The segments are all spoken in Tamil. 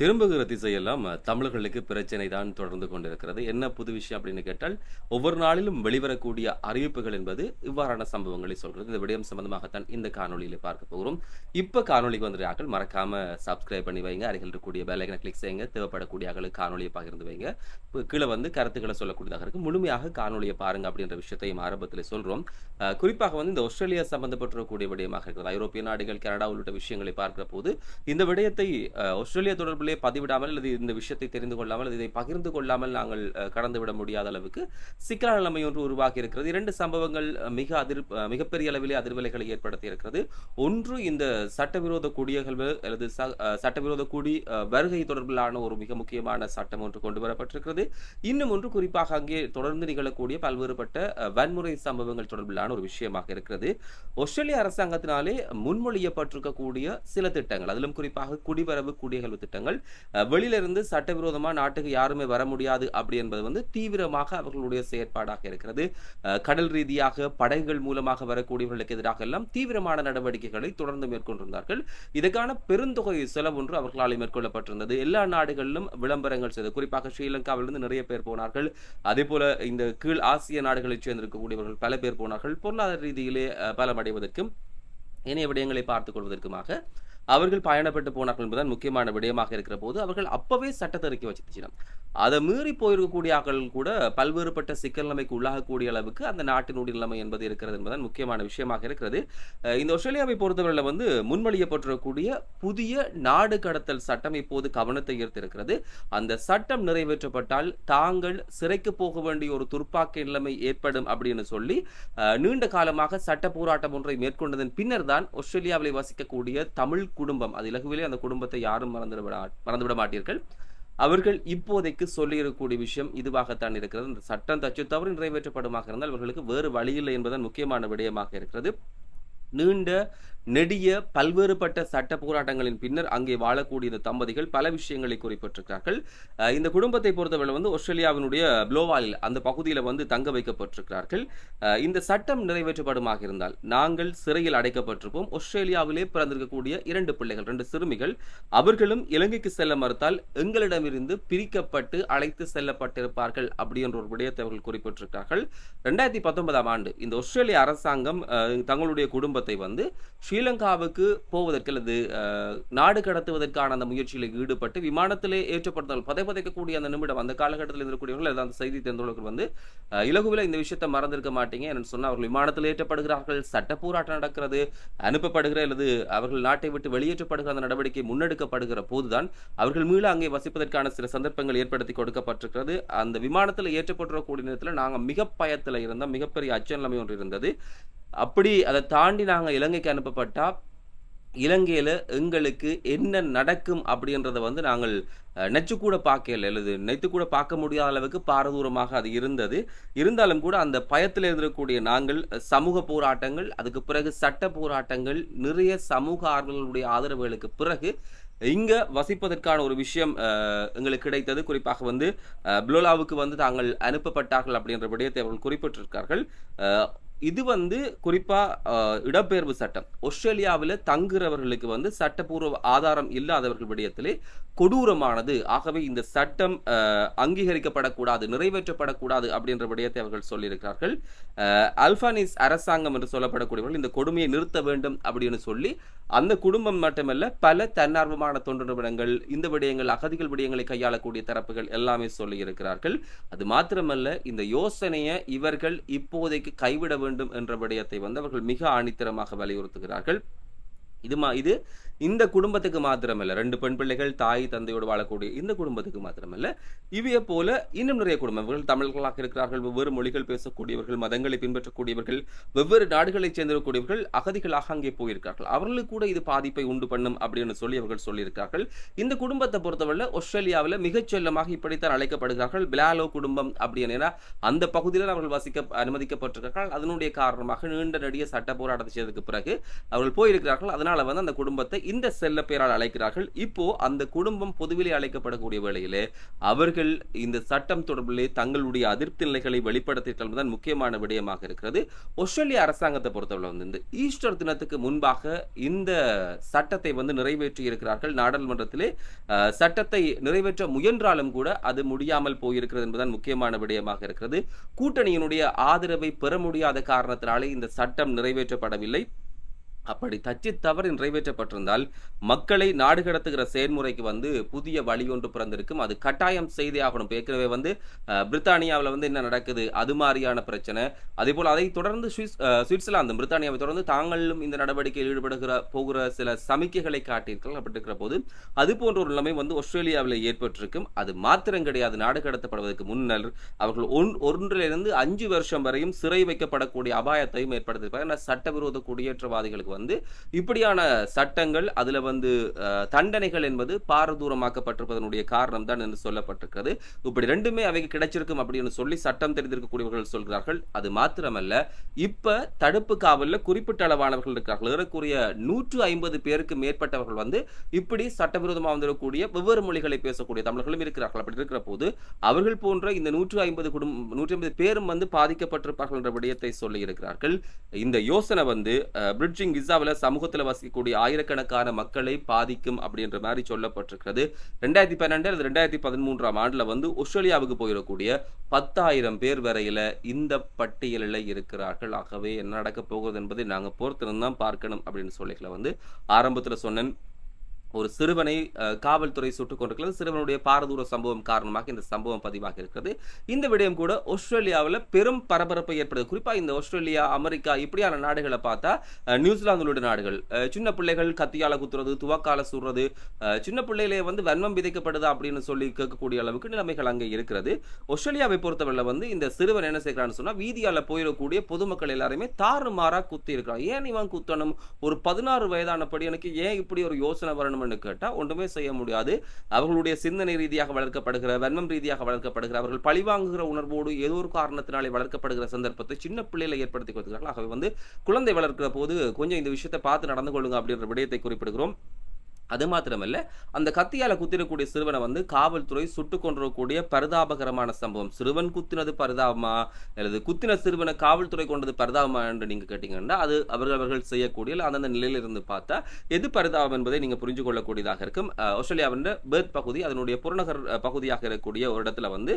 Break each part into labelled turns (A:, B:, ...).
A: திரும்புகிற திசையெல்லாம் தமிழர்களுக்கு பிரச்சனை தான் தொடர்ந்து கொண்டிருக்கிறது. என்ன புது விஷயம் அப்படின்னு கேட்டால் ஒவ்வொரு நாளிலும் வெளிவரக்கூடிய அறிவிப்புகள் என்பது இவ்வாறான சம்பவங்களை சொல்கிறது. இந்த விடயம் சம்பந்தமாகத்தான் இந்த காணொலியில் பார்க்க போகிறோம். இப்ப காணொளிக்கு வந்த மறக்காம சப்ஸ்கிரைப் பண்ணி வைங்க. அருகில் இருக்கக்கூடிய பெல்லைக்கனை கிளிக் செய்யுங்க. தேவைப்படக்கூடிய ஆக்களுக்கு காணொலியை பகிர்ந்து வைங்க. கீழே வந்து கருத்துக்களை சொல்லக்கூடியதாக இருக்கு முழுமையாக காணொலியை பாருங்க அப்படின்ற விஷயத்தையும் ஆரம்பத்தில் சொல்றோம். குறிப்பாக வந்து இந்த ஆஸ்திரேலியா சம்பந்தப்பட்டிருக்கக்கூடிய விடயமாக இருக்கிறது. ஐரோப்பிய நாடுகள் கனடா உள்ளிட்ட விஷயங்களை பார்க்கிற போது இந்த விடயத்தை ஆஸ்திரேலியா தொடர்பில் உள்ளே பதிவிடாமல் அல்லது இந்த விஷயத்தை தெரிந்து கொள்ளாமல் இதை பகிர்ந்து கொள்ளாமல் நாங்கள் கடந்துவிட முடியாத அளவுக்கு சிக்கலான நிலைமை ஒன்று உருவாகி இருக்கிறது. இரண்டு சம்பவங்கள் மிக அதிர் மிகப்பெரிய அளவிலே அதிர்வலைகளை ஏற்படுத்தி இருக்கிறது. ஒன்று இந்த சட்டவிரோத குடியகல்வு அல்லது சட்டவிரோத குடி வருகை தொடர்பிலான ஒரு மிக முக்கியமான சட்டம் ஒன்று கொண்டு வரப்பட்டிருக்கிறது. இன்னும் ஒன்று குறிப்பாக அங்கே தொடர்ந்து நிகழக்கூடிய பல்வேறுபட்ட வன்முறை சம்பவங்கள் தொடர்பிலான ஒரு விஷயமாக இருக்கிறது. ஆஸ்திரேலிய அரசாங்கத்தினாலே முன்மொழியப்பட்டிருக்கக்கூடிய சில திட்டங்கள் அதிலும் குறிப்பாக குடிவரவு குடியகல்வு திட்டங்கள் அவர்கள் வெளியிலிருந்து சட்டவிரோதமாக நாட்டுக்கு யாருமே வர முடியாது அப்படி என்பது வந்து தீவிரமாக அவர்களுடைய செயற்பாடாக இருக்கிறது. கடல் ரீதியாக படகுகள் மூலமாக வரக்கூடியவர்களுக்கு எதிராக எல்லாம் தீவிரமான நடவடிக்கைகளை தொடர்ந்து மேற்கொண்டிருந்தார்கள். இதற்கான பெருந்தொகை செலவொன்று அவர்களால் மேற்கொள்ளப்பட்டிருந்தது. எல்லா நாடுகளிலும் விளம்பரங்கள் செய்தது. குறிப்பாக ஸ்ரீலங்காவிலிருந்து நிறைய பேர் போனார்கள். அதே போல இந்த கீழ் ஆசிய நாடுகளைச் சேர்ந்திருக்கக்கூடியவர்கள் பல பேர் போனார்கள். பொருளாதார ரீதியிலே பலமடைவதற்கும் இணைய விடயங்களை பார்த்துக் கொள்வதற்குமாக அவர்கள் பயணப்பட்டு போனார்கள் என்பதுதான் முக்கியமான விடயமாக இருக்கிற போது அவர்கள் அப்பவே சட்டத்தை இறக்கி வச்சிருச்சினம் அதை மீறி போயிருக்கக்கூடிய ஆக்கள் கூட பல்வேறுபட்ட சிக்கல் நிலைமைக்கு உள்ளாகக்கூடிய அளவுக்கு அந்த நாட்டினுடைய நிலைமை என்பது இருக்கிறது என்பதுதான் முக்கியமான விஷயமாக இருக்கிறது. இந்த ஆஸ்திரேலியாவை பொறுத்தவரையில் வந்து முன்மொழியப்பட்டிருக்கக்கூடிய புதிய நாடு கடத்தல் சட்டம் இப்போது கவனத்தை ஈர்த்திருக்கிறது. அந்த சட்டம் நிறைவேற்றப்பட்டால் தாங்கள் சிறைக்கு போக வேண்டிய ஒரு துர்ப்பாக்க நிலைமை ஏற்படும் அப்படின்னு சொல்லி நீண்ட காலமாக சட்ட போராட்டம் ஒன்றை மேற்கொண்டதன் பின்னர் தான் ஆஸ்திரேலியாவில் வசிக்கக்கூடிய தமிழ் குடும்பம் அது இலகுவிலே அந்த குடும்பத்தை யாரும் மறந்துவிட மறந்துவிட மாட்டீர்கள். அவர்கள் இப்போதைக்கு சொல்லியிருக்கக்கூடிய விஷயம் இதுவாகத்தான் இருக்கிறது. இந்த சட்டம் தச்சு தவறு நிறைவேற்றப்படுமாக இருந்தால் அவர்களுக்கு வேறு வழியில்லை என்பதன் முக்கியமான விடயமாக இருக்கிறது. நீண்ட நெடிய பல்வேறுபட்ட சட்ட போராட்டங்களின் பின்னர் அங்கே வாழக்கூடிய இந்த தம்பதிகள் பல விஷயங்களை குறிப்பிட்டிருக்கிறார்கள். இந்த குடும்பத்தை பொறுத்தவரை வந்து ஆஸ்திரேலியாவினுடைய ப்ளோவாலில் அந்த பகுதியில் வந்து தங்க வைக்கப்பட்டிருக்கிறார்கள். இந்த சட்டம் நிறைவேற்றப்படுமாக இருந்தால் நாங்கள் சிறையில் அடைக்கப்பட்டிருப்போம். ஆஸ்திரேலியாவிலே பிறந்திருக்கக்கூடிய இரண்டு பிள்ளைகள் ரெண்டு சிறுமிகள் அவர்களும் இலங்கைக்கு செல்ல மறுத்தால் எங்களிடமிருந்து பிரிக்கப்பட்டு அழைத்து செல்லப்பட்டிருப்பார்கள் அப்படி என்ற ஒரு விடயத்தை அவர்கள் குறிப்பிட்டிருக்கிறார்கள். ரெண்டாயிரத்தி பத்தொன்பதாம் ஆண்டு இந்த ஆஸ்திரேலிய அரசாங்கம் அஹ், தங்களுடைய குடும்பத்தை வந்து ஸ்ரீலங்காவுக்கு போவதற்கு அல்லது நாடு கடத்துவதற்கான அந்த முயற்சியில் ஈடுபட்டு விமானத்திலே ஏற்றப்படுத்தால் பதை பதைக்கக்கூடிய அந்த நிமிடம் அந்த காலகட்டத்தில் இருக்கக்கூடியவர்கள் அல்லது அந்த செய்தி தெரிந்தவர்கள் வந்து இலகுவில் இந்த விஷயத்தை மறந்திருக்க மாட்டீங்க என்று சொன்னால் அவர்கள் விமானத்தில் ஏற்றப்படுகிறார்கள் சட்ட போராட்டம் நடக்கிறது அனுப்பப்படுகிற அல்லது அவர்கள் நாட்டை விட்டு வெளியேற்றப்படுகிற அந்த நடவடிக்கை முன்னெடுக்கப்படுகிற போதுதான் அவர்கள் மீள அங்கே வசிப்பதற்கான சில சந்தர்ப்பங்கள் ஏற்படுத்தி கொடுக்கப்பட்டிருக்கிறது. அந்த விமானத்தில் ஏற்றப்பட்டிருக்கக்கூடிய நேரத்தில் நாங்கள் மிக பயத்தில் இருந்தோம் மிகப்பெரிய அச்ச நிலைமை ஒன்று இருந்தது. அப்படி அதை தாண்டி நாங்கள் இலங்கைக்கு அனுப்பப்பட்டால் இலங்கையில் எங்களுக்கு என்ன நடக்கும் அப்படின்றத வந்து நாங்கள் நெச்சு கூட பார்க்கல அல்லது நெத்து கூட பார்க்க முடியாத அளவுக்கு பாரதூரமாக அது இருந்தது. இருந்தாலும் கூட அந்த பயத்தில் இருந்திருக்கக்கூடிய நாங்கள் சமூக போராட்டங்கள் அதுக்கு பிறகு சட்ட போராட்டங்கள் நிறைய சமூக ஆர்வலர்களுடைய ஆதரவுகளுக்கு பிறகு இங்கே வசிப்பதற்கான ஒரு விஷயம் எங்களுக்கு கிடைத்தது. குறிப்பாக வந்து புலோலாவுக்கு வந்து தாங்கள் அனுப்பப்பட்டார்கள் அப்படின்ற விடயத்தை அவர்கள் குறிப்பிட்டிருக்கார்கள். இது வந்து குறிப்பாக இடப்பெயர்வு சட்டம். ஆஸ்திரேலியாவில் தங்குறவர்களுக்கு வந்து சட்டப்பூர்வ ஆதாரம் இல்லாதவர்கள் விடயத்திலே கொடூரமானது. ஆகவே இந்த சட்டம் அங்கீகரிக்கப்படக்கூடாது நிறைவேற்றப்படக்கூடாது அப்படின்ற விடயத்தை அவர்கள் சொல்லியிருக்கிறார்கள். அல்பானிஸ் அரசாங்கம் என்று சொல்லப்படக்கூடியவர்கள் இந்த கொடுமையை நிறுத்த வேண்டும் அப்படின்னு சொல்லி அந்த குடும்பம் மட்டுமல்ல பல தன்னார்வமான தொண்டு நிறுவனங்கள் இந்த விடயங்கள் அகதிகள் விடயங்களை கையாளக்கூடிய தரப்புகள் எல்லாமே சொல்லி இருக்கிறார்கள் அது மாத்திரமல்ல இந்த யோசனையை இவர்கள் இப்போதைக்கு கைவிட வேண்டும் வேண்டும் என்ற விடயத்தை வந்து அவர்கள் மிக ஆணித்தரமாக வலியுறுத்துகிறார்கள். இது மா இது இந்த குடும்பத்துக்கு மாத்திரமல்ல. ரெண்டு பெண் பிள்ளைகள் தாய் தந்தையோடு வாழக்கூடிய இந்த குடும்பத்துக்கு மாத்திரமல்ல. இவைய போல இன்னும் நிறைய குடும்பங்கள் தமிழர்களாக இருக்கிறார்கள் வெவ்வேறு மொழிகள் பேசக்கூடியவர்கள் மதங்களை பின்பற்றக்கூடியவர்கள் வெவ்வேறு நாடுகளைச் சேர்ந்திருக்கக்கூடியவர்கள் அகதிகளாக அங்கே போயிருக்கார்கள். அவர்களுக்கு கூட இது பாதிப்பை உண்டு பண்ணும் அப்படின்னு சொல்லி அவர்கள் சொல்லியிருக்கிறார்கள் இந்த குடும்பத்தை பொறுத்தவரை ஆஸ்திரேலியாவில் மிகச் செல்லமாக இப்படித்தான் அழைக்கப்படுகிறார்கள். பிலாலோ குடும்பம் அப்படின்னு அந்த பகுதியில் அவர்கள் வசிக்க அனுமதிக்கப்பட்டிருக்கிறார்கள். அதனுடைய காரணமாக நீண்ட நெடிய சட்ட போராட்டத்தை செய்ததுக்கு பிறகு அவர்கள் போயிருக்கிறார்கள். அதனால் அதனால வந்து அந்த குடும்பத்தை இந்த செல்ல பெயரால் அழைக்கிறார்கள். இப்போ அந்த குடும்பம் பொதுவிலே அழைக்கப்படக்கூடிய வேளையிலே அவர்கள் இந்த சட்டம் தொடர்பிலே தங்களுடைய அதிருப்தி நிலைகளை வெளிப்படுத்தியிருக்கலாம் தான் முக்கியமான விடயமாக இருக்கிறது. ஆஸ்திரேலிய அரசாங்கத்தை பொறுத்தவரை வந்து ஈஸ்டர் தினத்துக்கு முன்பாக இந்த சட்டத்தை வந்து நிறைவேற்றி இருக்கிறார்கள். நாடாளுமன்றத்திலே சட்டத்தை நிறைவேற்ற முயன்றாலும் கூட அது முடியாமல் போயிருக்கிறது என்பதுதான் முக்கியமான விடயமாக இருக்கிறது. கூட்டணியினுடைய ஆதரவை பெற முடியாத காரணத்தினாலே இந்த சட்டம் நிறைவேற்றப்படவில்லை. அப்படி தச்சு தவறு நிறைவேற்றப்பட்டிருந்தால் மக்களை நாடு கடத்துகிற செயல்முறைக்கு வந்து புதிய வழி ஒன்று பிறந்திருக்கும். அது கட்டாயம் செய்தே ஆகணும். ஏற்கனவே வந்து பிரித்தானியாவில் வந்து என்ன நடக்குது? அது மாதிரியான பிரச்சனை. அதே போல் அதை தொடர்ந்து சுவிஸ் சுவிட்சர்லாந்து பிரித்தானியாவை தொடர்ந்து தாங்களும் இந்த நடவடிக்கையில் ஈடுபடுகிற போகிற சில சமிக்கைகளை காட்டியிருக்கிறார்கள். அப்படி இருக்கிற போது அது போன்ற ஒரு நிலைமை வந்து ஆஸ்திரேலியாவில் ஏற்பட்டிருக்கும். அது மாத்திரம் கிடையாது. நாடு கடத்தப்படுவதற்கு முன்னர் அவர்கள் ஒன் ஒன்றிலிருந்து அஞ்சு வருஷம் வரையும் சிறை வைக்கப்படக்கூடிய அபாயத்தையும் ஏற்படுத்தியிருப்பார் ஏன்னா சட்டவிரோத குடியேற்றவாதிகளுக்கு வந்து இப்படியான சட்டங்கள் அதுல வந்து தண்டனைகள் என்பது பாரதூரமாக்கப்பட்டிருப்பதனுடைய காரணம் தான் என்று சொல்லப்பட்டிருக்கிறது. இப்படி ரெண்டுமே அவைக்கு கிடைச்சிருக்கும் அப்படின்னு சொல்லி சட்டம் தெரிந்திருக்கக்கூடியவர்கள் சொல்கிறார்கள். அது மாத்திரமல்ல இப்ப தடுப்பு காவலில் குறிப்பிட்ட அளவானவர்கள் இருக்கிறார்கள் ஏறக்குறைய நூற்று ஐம்பது பேருக்கு மேற்பட்டவர்கள் வந்து இப்படி சட்டவிரோதமாக வந்திருக்கக்கூடிய வெவ்வேறு மொழிகளை பேசக்கூடிய தமிழர்களும் இருக்கிறார்கள். அப்படி இருக்கிற போது அவர்கள் போன்ற இந்த நூற்று ஐம்பது குடும்பம் நூற்றி ஐம்பது பேரும் வந்து பாதிக்கப்பட்டிருப்பார்கள் என்ற விடயத்தை சொல்லி இருக்கிறார்கள் இந்த யோசனை வந்து பிரிட்ஜிங் கிசாவில் சமூகத்தில் வசிக்கக்கூடிய ஆயிரக்கணக்கான மக்களை பாதிக்கும் அப்படின்ற மாதிரி சொல்லப்பட்டிருக்கிறது. ரெண்டாயிரத்தி பன்னெண்டு அல்லது ரெண்டாயிரத்தி பதிமூன்றாம் ஆண்டுல வந்து ஆஸ்திரேலியாவுக்கு போயிடக்கூடிய பத்தாயிரம் பேர் வரையில இந்த பட்டியலில் இருக்கிறார்கள். ஆகவே என்ன நடக்க போகிறது என்பதை நாங்க பொறுத்திருந்தான் பார்க்கணும் அப்படின்னு சொல்லிக்கல வந்து ஆரம்பத்தில் சொன்னேன். ஒரு சிறுவனை காவல்துறை சுட்டுக் கொண்டிருக்கிறது சிறுவனுடைய பாரதூர சம்பவம் காரணமாக இந்த சம்பவம் பதிவாக இருக்கிறது. இந்த விடயம் கூட ஆஸ்திரேலியாவில் பெரும் பரபரப்பை ஏற்படுது குறிப்பாக இந்த ஆஸ்திரேலியா அமெரிக்கா இப்படியான நாடுகளை பார்த்தா அஹ், நாடுகள் சின்ன பிள்ளைகள் கத்தியால குத்துறது துவக்கால சுடுறது சின்ன பிள்ளைகளே வந்து வன்மம் விதைக்கப்படுதா அப்படின்னு சொல்லி கேட்கக்கூடிய அளவுக்கு நிலைமைகள் அங்கே இருக்கிறது. ஆஸ்திரேலியாவை பொறுத்தவரை வந்து இந்த சிறுவன் என்ன செய்கிறான்னு சொன்னால் வீதியால் போயிடக்கூடிய பொதுமக்கள் எல்லாருமே தாறுமாறாக குத்தி இருக்கிறான் ஏன் இவன் குத்தணும்? ஒரு பதினாறு வயதான எனக்கு ஏன் இப்படி ஒரு யோசனை வரணும்? வரணும்னு கேட்டால் ஒன்றுமே செய்ய முடியாது. அவர்களுடைய சிந்தனை ரீதியாக வளர்க்கப்படுகிற வன்மம் ரீதியாக வளர்க்கப்படுகிற அவர்கள் பழிவாங்குகிற உணர்வோடு ஏதோ ஒரு காரணத்தினாலே வளர்க்கப்படுகிற சந்தர்ப்பத்தை சின்ன பிள்ளையில ஏற்படுத்தி கொடுக்கிறார்கள் ஆகவே வந்து குழந்தை வளர்க்கிற போது கொஞ்சம் இந்த விஷயத்தை பார்த்து நடந்து கொள்ளுங்க அப்படின்ற விடயத்தை குறிப்பிடுகிறோம். அது மாத்திரமல்ல அந்த கத்தியால குத்திடக்கூடிய சிறுவனை வந்து காவல்துறை சுட்டுக் கொண்டிருக்கக்கூடிய பரிதாபகரமான சம்பவம். சிறுவன் குத்தினது பரிதாபமா? அல்லது குத்தின சிறுவனை காவல்துறை கொண்டது பரிதாபமா என்று நீங்க கேட்டீங்கன்னா அது அவர்கள் அவர்கள் செய்யக்கூடிய அந்தந்த நிலையிலிருந்து பார்த்தா எது பரிதாபம் என்பதை நீங்க புரிஞ்சு கொள்ளக்கூடியதாக இருக்கும். ஆஸ்திரேலியாவின் பேர்த் பகுதி அதனுடைய புறநகர் பகுதியாக இருக்கக்கூடிய ஒரு இடத்துல வந்து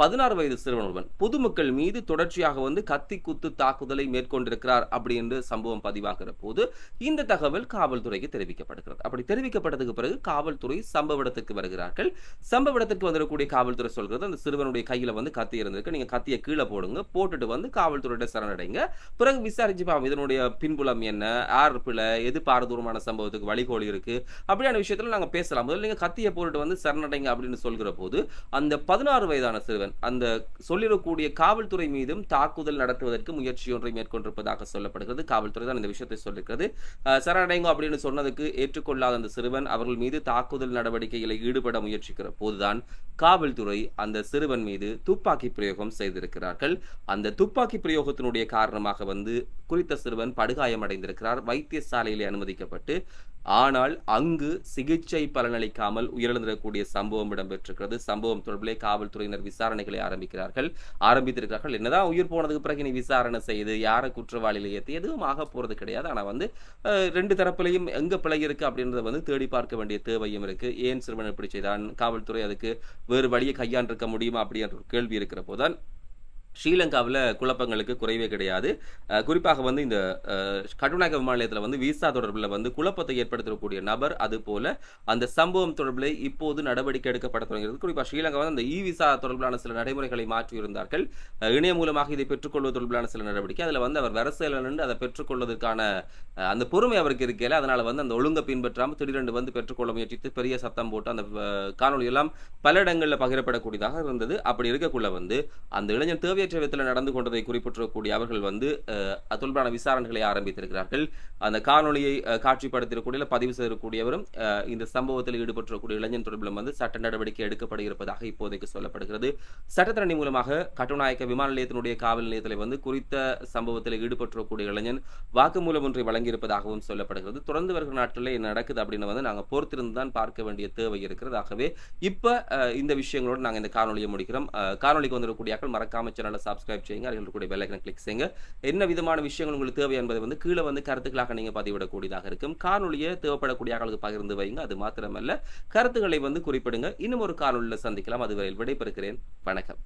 A: பதினாறு வயது சிறுவன் ஒருவன். பொதுமக்கள் மீது தொடர்ச்சியாக வந்து கத்தி குத்து தாக்குதலை மேற்கொண்டிருக்கிறார் அப்படி என்று சம்பவம் பதிவாகிற போது இந்த தகவல் காவல்துறைக்கு தெரிவிக்கப்படுகிறது. அப்படி தெரிவிக்கப்பட்டதுக்கு பிறகு காவல்துறை சம்பவ இடத்துக்கு வருகிறார்கள். சம்பவ இடத்துக்கு வந்திருக்கக்கூடிய காவல்துறை சொல்கிறது அந்த சிறுவனுடைய கையில வந்து கத்தி இருந்திருக்கு. நீங்க கத்தியை கீழே போடுங்க போட்டுட்டு வந்து காவல்துறையிட சரணடைங்க. பிறகு விசாரிச்சு பாவம் இதனுடைய பின்புலம் என்ன ஆர் பிள்ளை எது பாரதூரமான சம்பவத்துக்கு வழிகோலி இருக்கு அப்படியான விஷயத்துல நாங்க பேசலாம். முதல்ல நீங்க கத்தியை போட்டுட்டு வந்து சரணடைங்க அப்படின்னு சொல்கிற போது அந்த பதினாறு வயதான சிறுவன் அந்த சொல்லிடக்கூடிய காவல்துறை மீதும் தாக்குதல் நடத்துவதற்கு முயற்சி ஒன்றை மேற்கொண்டிருப்பதாக சொல்லப்படுகிறது. காவல்துறை தான் இந்த விஷயத்தை சொல்லியிருக்கிறது சரணடைங்கோ அப்படின்னு சொன்னதுக்கு ஏற்றுக்கொள்ளாத அந்த சிறுவன் அவர்கள் மீது தாக்குதல் நடவடிக்கைகளை ஈடுபட முயற்சிக்கிற போதுதான் காவல்துறை அந்த சிறுவன் மீது துப்பாக்கி பிரயோகம் செய்திருக்கிறார்கள். அந்த துப்பாக்கி பிரயோகத்தினுடைய காரணமாக வந்து குறித்த சிறுவன் படுகாயமடைந்திருக்கிறார் வைத்தியசாலையிலே அனுமதிக்கப்பட்டு. ஆனால் அங்கு சிகிச்சை பலனளிக்காமல் உயிரிழந்திருக்கக்கூடிய சம்பவம் இடம்பெற்றிருக்கிறது. சம்பவம் தொடர்பிலே காவல்துறையினர் விசாரணை விசாரணைகளை ஆரம்பிக்கிறார்கள். ஆரம்பித்திருக்கிறார்கள். என்னதான் உயிர் போனதுக்கு பிறகு நீ விசாரணை செய்து யாரை குற்றவாளியில் ஏற்றி எதுவும் ஆக போறது கிடையாது. ஆனா வந்து ரெண்டு தரப்புலையும் எங்க பிழை இருக்கு அப்படின்றத வந்து தேடி பார்க்க வேண்டிய தேவையும் இருக்கு. ஏன் சிறுவன் இப்படி செய்தான்? காவல்துறை அதுக்கு வேறு வழியை கையாண்டிருக்க முடியுமா அப்படின்ற கேள்வி இருக்கிற போதுதான் ஸ்ரீலங்காவில் குழப்பங்களுக்கு குறைவே கிடையாது. குறிப்பாக வந்து இந்த அஹ், கட்டுநாயக்க வந்து விசா தொடர்பில் வந்து குழப்பத்தை ஏற்படுத்தக்கூடிய நபர் அது போல அந்த சம்பவம் தொடர்பில் இப்போது நடவடிக்கை எடுக்கப்பட தொடங்குகிறது. குறிப்பாக ஸ்ரீலங்கா வந்து அந்த இ விசா தொடர்பிலான சில நடைமுறைகளை மாற்றியிருந்தார்கள். அஹ், இணையம் மூலமாக இதை பெற்றுக்கொள்வது தொடர்பிலான சில நடவடிக்கை. அதில் வந்து அவர் வரசையில் நின்று அதை பெற்றுக்கொள்வதற்கான அந்த பொறுமை அவருக்கு இருக்கல அதனால வந்து அந்த ஒழுங்கை பின்பற்றாமல் திடீரென்று வந்து பெற்றுக்கொள்ள முயற்சித்து பெரிய சத்தம் போட்டு அந்த காணொலி எல்லாம் பல இடங்களில் பகிரப்படக்கூடியதாக இருந்தது. அப்படி இருக்கக்குள்ள வந்து அந்த இளைஞன் தேவை தேவையற்ற விதத்தில் நடந்து கொண்டதை குறிப்பிட்டிருக்கக்கூடிய அவர்கள் வந்து அது தொடர்பான விசாரணைகளை ஆரம்பித்திருக்கிறார்கள். அந்த காணொலியை அஹ், காட்சிப்படுத்தியிருக்கூடிய பதிவு செய்திருக்கூடியவரும் இந்த சம்பவத்தில் ஈடுபட்டிருக்கக்கூடிய இளைஞன் தொடர்பிலும் வந்து சட்ட நடவடிக்கை எடுக்கப்பட இருப்பதாக இப்போதைக்கு சொல்லப்படுகிறது. சட்டத்தரணி மூலமாக கட்டுநாயக்க விமான நிலையத்தினுடைய காவல் நிலையத்தில் வந்து குறித்த சம்பவத்தில் ஈடுபட்டிருக்கக்கூடிய இளைஞன் வாக்குமூலம் ஒன்றை வழங்கியிருப்பதாகவும் சொல்லப்படுகிறது. தொடர்ந்து வருகிற நாட்களில் என்ன நடக்குது அப்படின்னு வந்து நாங்கள் பொறுத்திருந்து தான் பார்க்க வேண்டிய தேவை இருக்கிறது ஆகவே இப்போ இந்த விஷயங்களோடு நாங்கள் இந்த காணொலியை முடிக்கிறோம். காணொலிக்கு காணொளிக்கு வந்திருக்கக்கூடிய மறக்காம சேனல் சப்ஸ்கிரைப் செய்யுங்க. அதில் கூட பெல்லைக்கனை கிளிக் செய்யுங்க. என்ன விதமான விஷயங்கள் உங்களுக்கு தேவை என்பதை வந்து கீழே வந்து கருத்துக்களாக நீங்கள் பதிவிடக்கூடியதாக இருக்கும். காணொலியை தேவைப்படக்கூடிய அளவுக்கு பகிர்ந்து வைங்க அது மாத்திரமல்ல கருத்துக்களை வந்து குறிப்பிடுங்க. இன்னும் ஒரு காணொலியில் சந்திக்கலாம். அதுவரையில் விடைபெறுகிறேன். வணக்கம்.